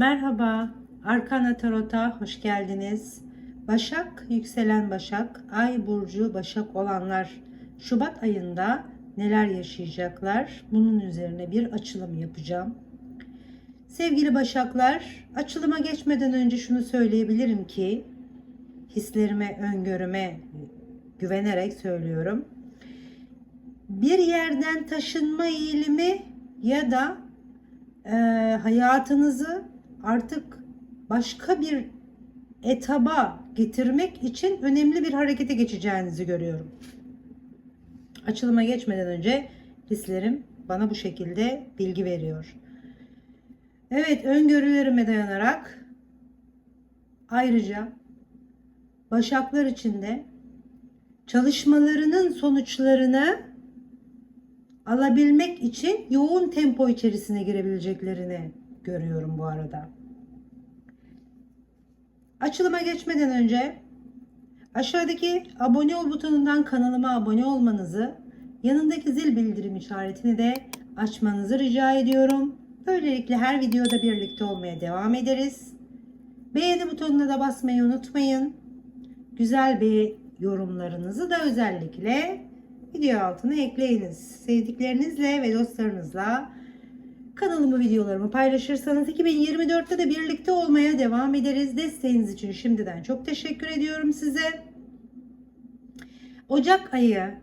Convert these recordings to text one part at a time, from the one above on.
Merhaba, Arkana Tarot'a hoş geldiniz. Başak, yükselen Başak, Ay burcu Başak olanlar Şubat ayında neler yaşayacaklar? Bunun üzerine bir açılım yapacağım. Sevgili Başaklar, açılıma geçmeden önce şunu söyleyebilirim ki hislerime, öngörüme güvenerek söylüyorum. Bir yerden taşınma eğilimi ya da e, hayatınızı artık başka bir etaba getirmek için önemli bir harekete geçeceğinizi görüyorum. Açılıma geçmeden önce hislerim bana bu şekilde bilgi veriyor. Evet, öngörülerime dayanarak ayrıca başaklar içinde çalışmalarının sonuçlarını alabilmek için yoğun tempo içerisine girebileceklerini görüyorum bu arada. Açılıma geçmeden önce aşağıdaki abone ol butonundan kanalıma abone olmanızı, yanındaki zil bildirim işaretini de açmanızı rica ediyorum. Böylelikle her videoda birlikte olmaya devam ederiz. Beğeni butonuna da basmayı unutmayın. Güzel bir yorumlarınızı da özellikle video altına ekleyiniz. Sevdiklerinizle ve dostlarınızla kanalımı videolarımı paylaşırsanız 2024'te de birlikte olmaya devam ederiz. Desteğiniz için şimdiden çok teşekkür ediyorum size. Ocak ayı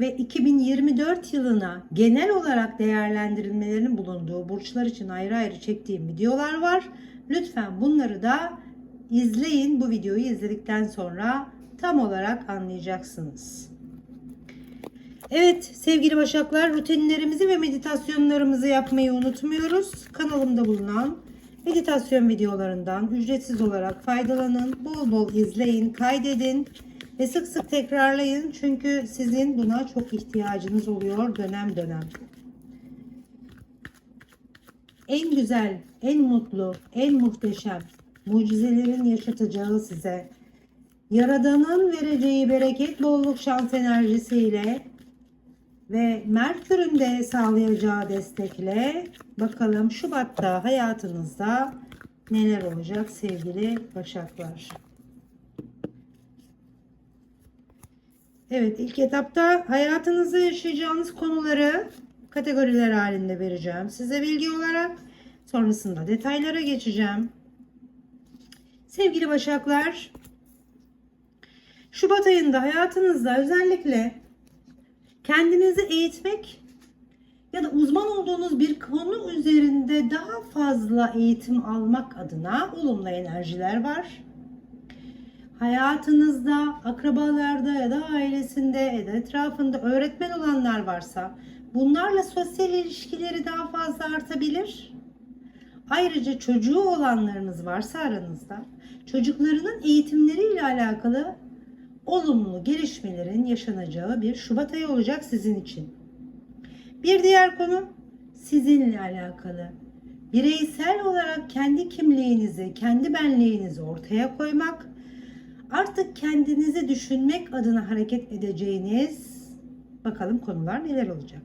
ve 2024 yılına genel olarak değerlendirilmelerinin bulunduğu burçlar için ayrı ayrı çektiğim videolar var. Lütfen bunları da izleyin. Bu videoyu izledikten sonra tam olarak anlayacaksınız. Evet sevgili başaklar rutinlerimizi ve meditasyonlarımızı yapmayı unutmuyoruz. Kanalımda bulunan meditasyon videolarından ücretsiz olarak faydalanın. Bol bol izleyin, kaydedin ve sık sık tekrarlayın. Çünkü sizin buna çok ihtiyacınız oluyor dönem dönem. En güzel, en mutlu, en muhteşem mucizelerin yaşatacağı size Yaradan'ın vereceği bereket, bolluk, şans enerjisiyle ve Merkür'ün de sağlayacağı destekle bakalım Şubat'ta hayatınızda neler olacak sevgili Başaklar. Evet ilk etapta hayatınızda yaşayacağınız konuları kategoriler halinde vereceğim size bilgi olarak. Sonrasında detaylara geçeceğim. Sevgili Başaklar, Şubat ayında hayatınızda özellikle kendinizi eğitmek ya da uzman olduğunuz bir konu üzerinde daha fazla eğitim almak adına olumlu enerjiler var. Hayatınızda, akrabalarda ya da ailesinde ya da etrafında öğretmen olanlar varsa bunlarla sosyal ilişkileri daha fazla artabilir. Ayrıca çocuğu olanlarınız varsa aranızda çocuklarının eğitimleriyle alakalı olumlu gelişmelerin yaşanacağı bir Şubat ayı olacak sizin için. Bir diğer konu sizinle alakalı. Bireysel olarak kendi kimliğinizi, kendi benliğinizi ortaya koymak, artık kendinizi düşünmek adına hareket edeceğiniz bakalım konular neler olacak.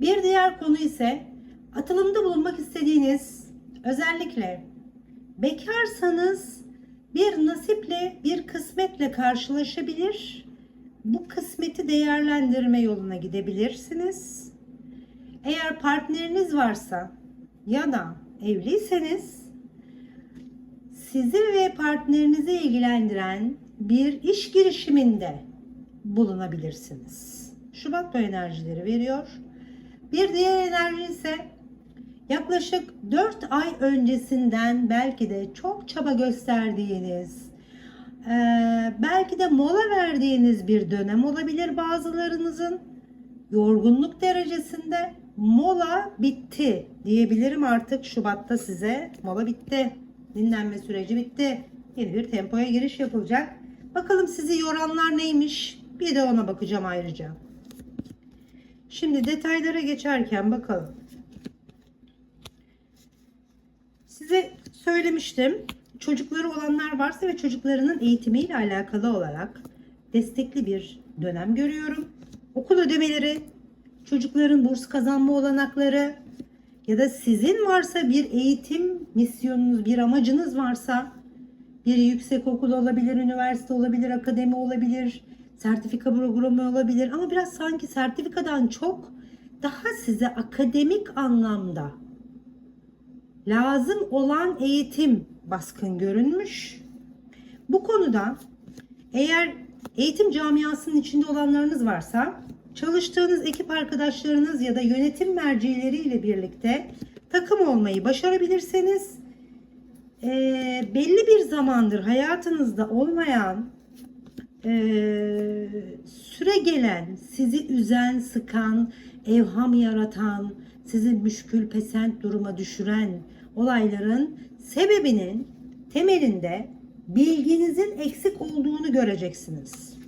Bir diğer konu ise atılımda bulunmak istediğiniz özellikle bekarsanız bir nasiple, bir kısmetle karşılaşabilir. Bu kısmeti değerlendirme yoluna gidebilirsiniz. Eğer partneriniz varsa ya da evliyseniz sizi ve partnerinizi ilgilendiren bir iş girişiminde bulunabilirsiniz. Şubat bu enerjileri veriyor. Bir diğer enerji ise yaklaşık 4 ay öncesinden belki de çok çaba gösterdiğiniz, e, belki de mola verdiğiniz bir dönem olabilir bazılarınızın. Yorgunluk derecesinde mola bitti diyebilirim artık Şubat'ta size. Mola bitti. Dinlenme süreci bitti. Yeni bir tempoya giriş yapılacak. Bakalım sizi yoranlar neymiş? Bir de ona bakacağım ayrıca. Şimdi detaylara geçerken bakalım. Size söylemiştim. Çocukları olanlar varsa ve çocuklarının eğitimiyle alakalı olarak destekli bir dönem görüyorum. Okul ödemeleri, çocukların burs kazanma olanakları, ya da sizin varsa bir eğitim misyonunuz, bir amacınız varsa bir yüksek okul olabilir, üniversite olabilir, akademi olabilir, sertifika programı olabilir ama biraz sanki sertifikadan çok daha size akademik anlamda lazım olan eğitim baskın görünmüş. Bu konuda eğer eğitim camiasının içinde olanlarınız varsa çalıştığınız ekip arkadaşlarınız ya da yönetim mercileriyle birlikte takım olmayı başarabilirseniz eee, belli bir zamandır hayatınızda olmayan eee, süre gelen, sizi üzen, sıkan, evham yaratan, sizi müşkül pesent duruma düşüren olayların sebebinin temelinde bilginizin eksik olduğunu göreceksiniz.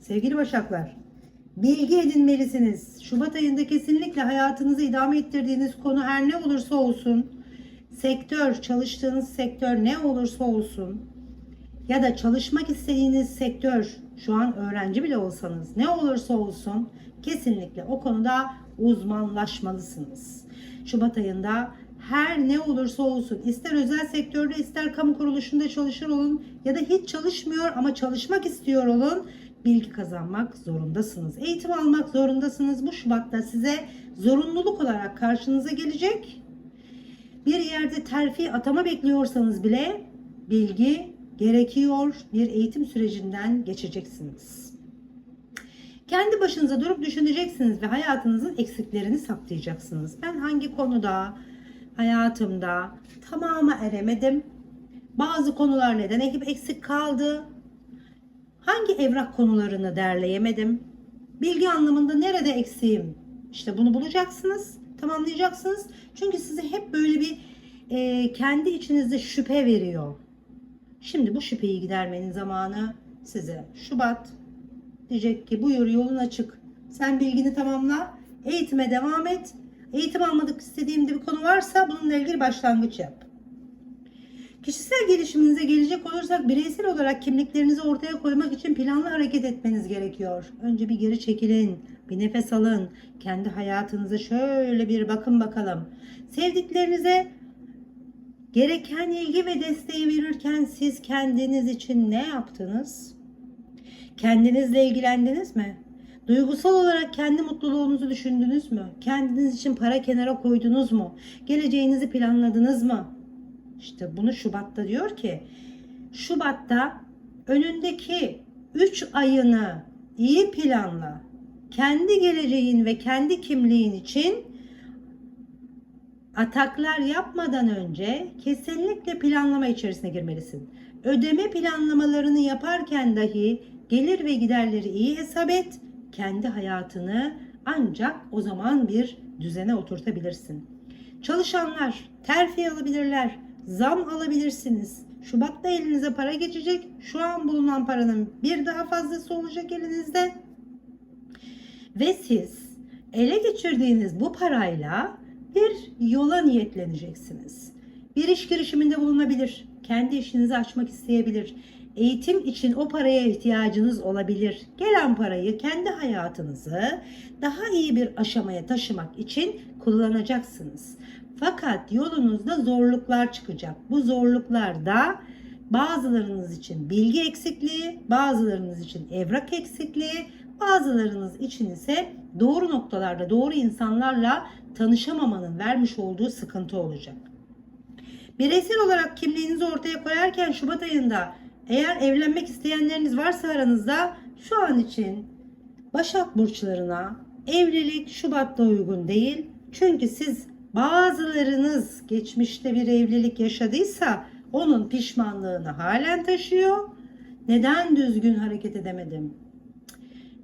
Sevgili Başaklar, bilgi edinmelisiniz. Şubat ayında kesinlikle hayatınızı idame ettirdiğiniz konu her ne olursa olsun, sektör, çalıştığınız sektör ne olursa olsun ya da çalışmak istediğiniz sektör, şu an öğrenci bile olsanız ne olursa olsun kesinlikle o konuda uzmanlaşmalısınız. Şubat ayında her ne olursa olsun ister özel sektörde ister kamu kuruluşunda çalışır olun ya da hiç çalışmıyor ama çalışmak istiyor olun bilgi kazanmak zorundasınız. Eğitim almak zorundasınız. Bu Şubat'ta size zorunluluk olarak karşınıza gelecek. Bir yerde terfi atama bekliyorsanız bile bilgi gerekiyor. Bir eğitim sürecinden geçeceksiniz. Kendi başınıza durup düşüneceksiniz ve hayatınızın eksiklerini saptayacaksınız. Ben hangi konuda hayatımda tamama eremedim? Bazı konular neden hep eksik kaldı? Hangi evrak konularını derleyemedim? Bilgi anlamında nerede eksiğim? İşte bunu bulacaksınız, tamamlayacaksınız. Çünkü size hep böyle bir e, kendi içinizde şüphe veriyor. Şimdi bu şüpheyi gidermenin zamanı size. Şubat diyecek ki buyur yolun açık. Sen bilgini tamamla, eğitime devam et. Eğitim almadık istediğimde bir konu varsa bununla ilgili başlangıç yap. Kişisel gelişiminize gelecek olursak bireysel olarak kimliklerinizi ortaya koymak için planlı hareket etmeniz gerekiyor. Önce bir geri çekilin, bir nefes alın. Kendi hayatınıza şöyle bir bakın bakalım. Sevdiklerinize gereken ilgi ve desteği verirken siz kendiniz için ne yaptınız? Kendinizle ilgilendiniz mi? Duygusal olarak kendi mutluluğunuzu düşündünüz mü? Kendiniz için para kenara koydunuz mu? Geleceğinizi planladınız mı? İşte bunu Şubat'ta diyor ki Şubat'ta önündeki 3 ayını iyi planla. Kendi geleceğin ve kendi kimliğin için ataklar yapmadan önce kesinlikle planlama içerisine girmelisin. Ödeme planlamalarını yaparken dahi gelir ve giderleri iyi hesap et. Kendi hayatını ancak o zaman bir düzene oturtabilirsin. Çalışanlar terfi alabilirler, zam alabilirsiniz. Şubat'ta elinize para geçecek. Şu an bulunan paranın bir daha fazlası olacak elinizde. Ve siz ele geçirdiğiniz bu parayla bir yola niyetleneceksiniz. Bir iş girişiminde bulunabilir. Kendi işinizi açmak isteyebilir. Eğitim için o paraya ihtiyacınız olabilir. Gelen parayı kendi hayatınızı daha iyi bir aşamaya taşımak için kullanacaksınız. Fakat yolunuzda zorluklar çıkacak. Bu zorluklarda bazılarınız için bilgi eksikliği, bazılarınız için evrak eksikliği, bazılarınız için ise doğru noktalarda doğru insanlarla tanışamamanın vermiş olduğu sıkıntı olacak. Bireysel olarak kimliğinizi ortaya koyarken Şubat ayında eğer evlenmek isteyenleriniz varsa aranızda şu an için Başak burçlarına evlilik Şubat'ta uygun değil. Çünkü siz bazılarınız geçmişte bir evlilik yaşadıysa onun pişmanlığını halen taşıyor. Neden düzgün hareket edemedim?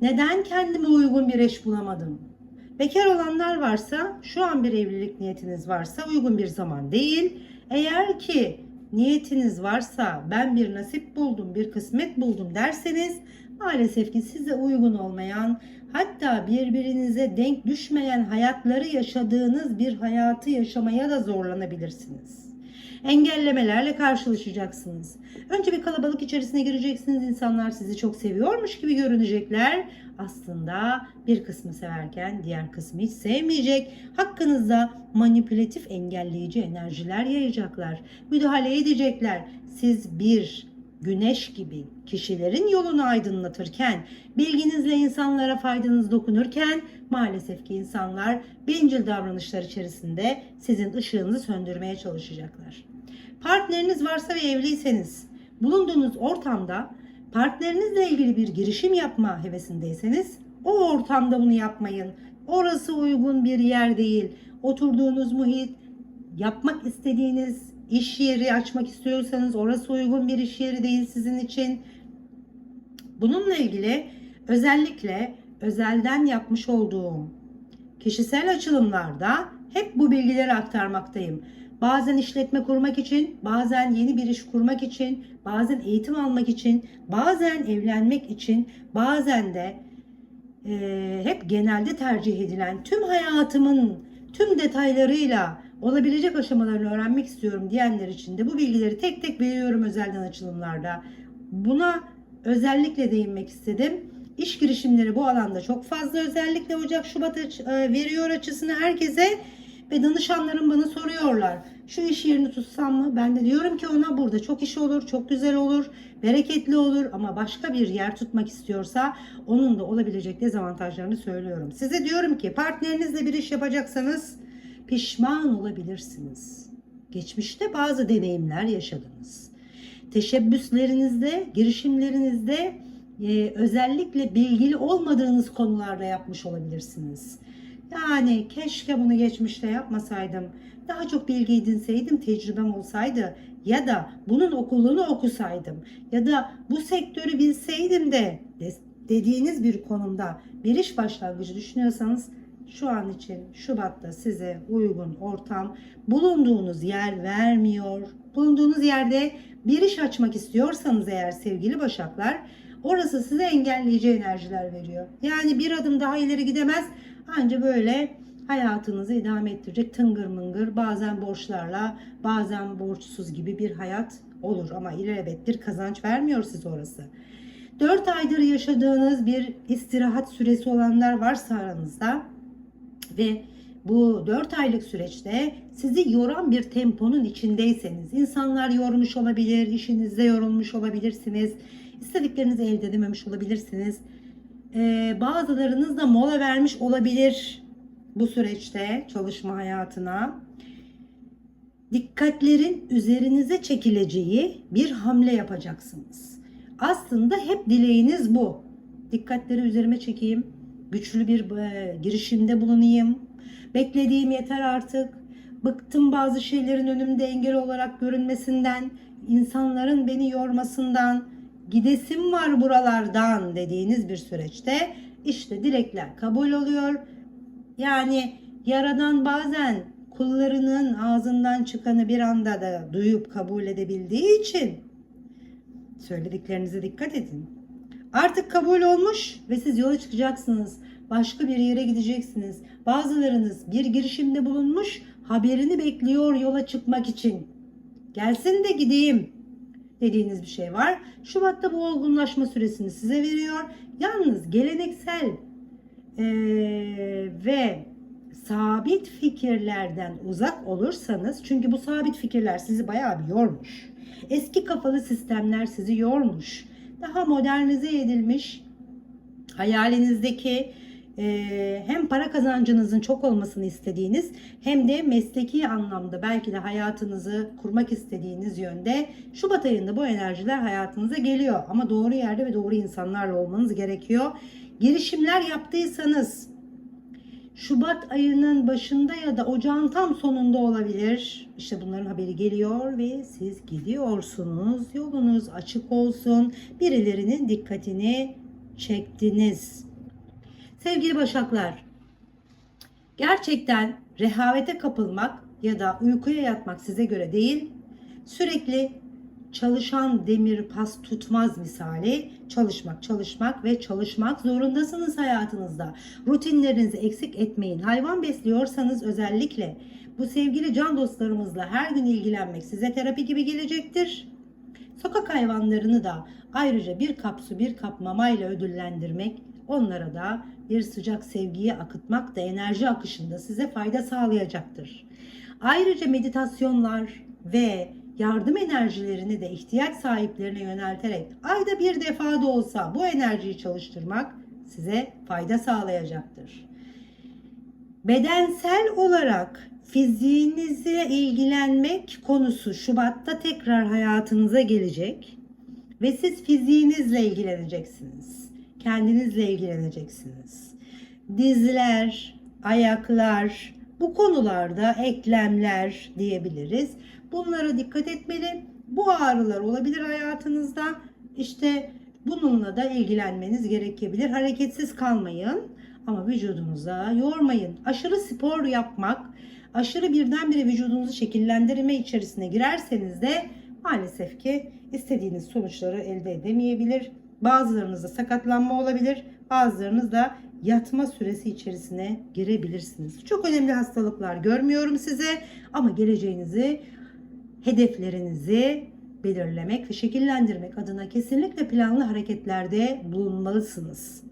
Neden kendime uygun bir eş bulamadım? Bekar olanlar varsa, şu an bir evlilik niyetiniz varsa uygun bir zaman değil. Eğer ki niyetiniz varsa ben bir nasip buldum, bir kısmet buldum derseniz maalesef ki size uygun olmayan hatta birbirinize denk düşmeyen hayatları yaşadığınız bir hayatı yaşamaya da zorlanabilirsiniz. Engellemelerle karşılaşacaksınız. Önce bir kalabalık içerisine gireceksiniz. İnsanlar sizi çok seviyormuş gibi görünecekler. Aslında bir kısmı severken diğer kısmı hiç sevmeyecek. Hakkınızda manipülatif engelleyici enerjiler yayacaklar. Müdahale edecekler. Siz bir güneş gibi kişilerin yolunu aydınlatırken, bilginizle insanlara faydanız dokunurken maalesef ki insanlar bencil davranışlar içerisinde sizin ışığınızı söndürmeye çalışacaklar. Partneriniz varsa ve evliyseniz bulunduğunuz ortamda partnerinizle ilgili bir girişim yapma hevesindeyseniz o ortamda bunu yapmayın. Orası uygun bir yer değil. Oturduğunuz muhit, yapmak istediğiniz iş yeri açmak istiyorsanız orası uygun bir iş yeri değil sizin için. Bununla ilgili özellikle özelden yapmış olduğum kişisel açılımlarda hep bu bilgileri aktarmaktayım. Bazen işletme kurmak için, bazen yeni bir iş kurmak için, bazen eğitim almak için, bazen evlenmek için, bazen de e, hep genelde tercih edilen tüm hayatımın tüm detaylarıyla olabilecek aşamalarını öğrenmek istiyorum diyenler için de bu bilgileri tek tek veriyorum özelden açılımlarda. Buna özellikle değinmek istedim. İş girişimleri bu alanda çok fazla özellikle Ocak Şubat e, veriyor açısını herkese ve danışanlarım bana soruyorlar. Şu iş yerini tutsam mı? Ben de diyorum ki ona burada çok iş olur, çok güzel olur, bereketli olur ama başka bir yer tutmak istiyorsa onun da olabilecek dezavantajlarını söylüyorum. Size diyorum ki partnerinizle bir iş yapacaksanız pişman olabilirsiniz. Geçmişte bazı deneyimler yaşadınız. Teşebbüslerinizde, girişimlerinizde e, özellikle bilgili olmadığınız konularda yapmış olabilirsiniz. Yani keşke bunu geçmişte yapmasaydım. Daha çok bilgi edinseydim, tecrübem olsaydı ya da bunun okulunu okusaydım ya da bu sektörü bilseydim de de- dediğiniz bir konumda bir iş başlangıcı düşünüyorsanız şu an için Şubat'ta size uygun ortam bulunduğunuz yer vermiyor. Bulunduğunuz yerde bir iş açmak istiyorsanız eğer sevgili başaklar orası size engelleyici enerjiler veriyor. Yani bir adım daha ileri gidemez anca böyle hayatınızı idame ettirecek tıngır mıngır bazen borçlarla bazen borçsuz gibi bir hayat olur ama ilelebet bir kazanç vermiyor size orası. 4 aydır yaşadığınız bir istirahat süresi olanlar varsa aranızda ve bu 4 aylık süreçte sizi yoran bir temponun içindeyseniz, insanlar yormuş olabilir, işinizde yorulmuş olabilirsiniz, istediklerinizi elde edememiş olabilirsiniz. Ee, bazılarınız da mola vermiş olabilir bu süreçte çalışma hayatına. Dikkatlerin üzerinize çekileceği bir hamle yapacaksınız. Aslında hep dileğiniz bu. Dikkatleri üzerime çekeyim, güçlü bir e, girişimde bulunayım. Beklediğim yeter artık. Bıktım bazı şeylerin önümde engel olarak görünmesinden, insanların beni yormasından, gidesim var buralardan dediğiniz bir süreçte işte dilekler kabul oluyor. Yani yaradan bazen kullarının ağzından çıkanı bir anda da duyup kabul edebildiği için söylediklerinize dikkat edin. Artık kabul olmuş ve siz yola çıkacaksınız. Başka bir yere gideceksiniz. Bazılarınız bir girişimde bulunmuş, haberini bekliyor yola çıkmak için. Gelsin de gideyim dediğiniz bir şey var. Şubat'ta bu olgunlaşma süresini size veriyor. Yalnız geleneksel eee, ve sabit fikirlerden uzak olursanız çünkü bu sabit fikirler sizi bayağı bir yormuş. Eski kafalı sistemler sizi yormuş. Daha modernize edilmiş hayalinizdeki e, hem para kazancınızın çok olmasını istediğiniz hem de mesleki anlamda belki de hayatınızı kurmak istediğiniz yönde Şubat ayında bu enerjiler hayatınıza geliyor. Ama doğru yerde ve doğru insanlarla olmanız gerekiyor. Girişimler yaptıysanız Şubat ayının başında ya da ocağın tam sonunda olabilir. İşte bunların haberi geliyor ve siz gidiyorsunuz. Yolunuz açık olsun. Birilerinin dikkatini çektiniz. Sevgili Başaklar, gerçekten rehavete kapılmak ya da uykuya yatmak size göre değil. Sürekli çalışan demir pas tutmaz misali çalışmak, çalışmak ve çalışmak zorundasınız hayatınızda. Rutinlerinizi eksik etmeyin. Hayvan besliyorsanız özellikle Bu sevgili can dostlarımızla her gün ilgilenmek size terapi gibi gelecektir. Sokak hayvanlarını da ayrıca bir kap su bir kap mamayla ödüllendirmek, onlara da bir sıcak sevgiyi akıtmak da enerji akışında size fayda sağlayacaktır. Ayrıca meditasyonlar ve yardım enerjilerini de ihtiyaç sahiplerine yönelterek ayda bir defa da olsa bu enerjiyi çalıştırmak size fayda sağlayacaktır. Bedensel olarak fiziğinizle ilgilenmek konusu Şubat'ta tekrar hayatınıza gelecek ve siz fiziğinizle ilgileneceksiniz. Kendinizle ilgileneceksiniz. Dizler, ayaklar, bu konularda eklemler diyebiliriz. Bunlara dikkat etmeli. Bu ağrılar olabilir hayatınızda. İşte bununla da ilgilenmeniz gerekebilir. Hareketsiz kalmayın ama vücudunuza yormayın. Aşırı spor yapmak, aşırı birdenbire vücudunuzu şekillendirme içerisine girerseniz de maalesef ki istediğiniz sonuçları elde edemeyebilir. Bazılarınızda sakatlanma olabilir, bazılarınız da yatma süresi içerisine girebilirsiniz. Çok önemli hastalıklar görmüyorum size ama geleceğinizi, hedeflerinizi belirlemek ve şekillendirmek adına kesinlikle planlı hareketlerde bulunmalısınız.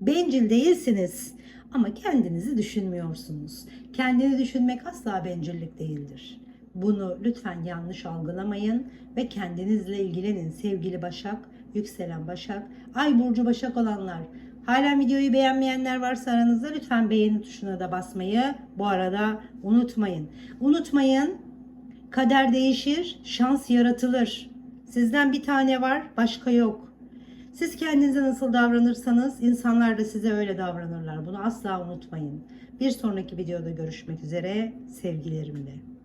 Bencil değilsiniz ama kendinizi düşünmüyorsunuz. Kendini düşünmek asla bencillik değildir. Bunu lütfen yanlış algılamayın ve kendinizle ilgilenin sevgili Başak, yükselen Başak, Ay burcu Başak olanlar. Halen videoyu beğenmeyenler varsa aranızda lütfen beğeni tuşuna da basmayı bu arada unutmayın. Unutmayın kader değişir, şans yaratılır. Sizden bir tane var, başka yok. Siz kendinize nasıl davranırsanız insanlar da size öyle davranırlar. Bunu asla unutmayın. Bir sonraki videoda görüşmek üzere sevgilerimle.